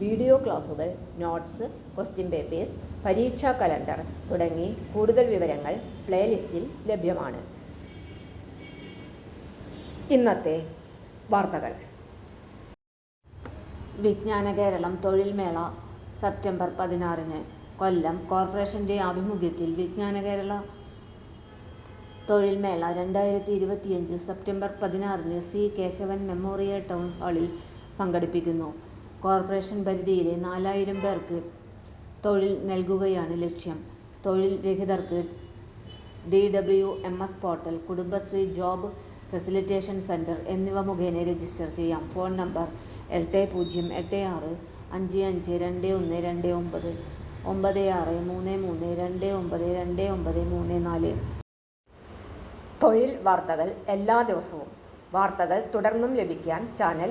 Video ക്ലാസുകൾ notes question papers പരീക്ഷാ calendar തുടങ്ങി കൂടുതൽ വിവരങ്ങൾ പ്ലേലിസ്റ്റിൽ ലഭ്യമാണ്. ഇന്നത്തെ വാർത്തകൾ. വിജ്ഞാന കേരളം തൊഴിൽ മേള സെപ്റ്റംബർ പതിനാറിന് കൊല്ലം കോർപ്പറേഷന്റെ ആഭിമുഖ്യത്തിൽ വിജ്ഞാന കേരള തൊഴിൽ മേള രണ്ടായിരത്തി ഇരുപത്തിയഞ്ച് സെപ്റ്റംബർ പതിനാറിന് സി കേശവൻ മെമ്മോറിയൽ ടൗൺ ഹാളിൽ സംഘടിപ്പിക്കുന്നു. കോർപ്പറേഷൻ പരിധിയിലെ നാലായിരം പേർക്ക് തൊഴിൽ നൽകുകയാണ് ലക്ഷ്യം. തൊഴിൽ രഹിതർക്ക് D W M S portal Kudumbashree job facilitation centre എന്നിവ മുഖേന രജിസ്റ്റർ ചെയ്യാം. ഫോൺ നമ്പർ എട്ട് പൂജ്യം എട്ട് ആറ് അഞ്ച് അഞ്ച് രണ്ട് ഒന്ന് രണ്ട് ഒമ്പത് ഒമ്പത് ആറ് മൂന്ന് മൂന്ന് രണ്ട് ഒമ്പത് രണ്ട് ഒമ്പത് മൂന്ന് നാല്. തൊഴിൽ വാർത്തകൾ എല്ലാ ദിവസവും. വാർത്തകൾ തുടർന്നും ലഭിക്കാൻ ചാനൽ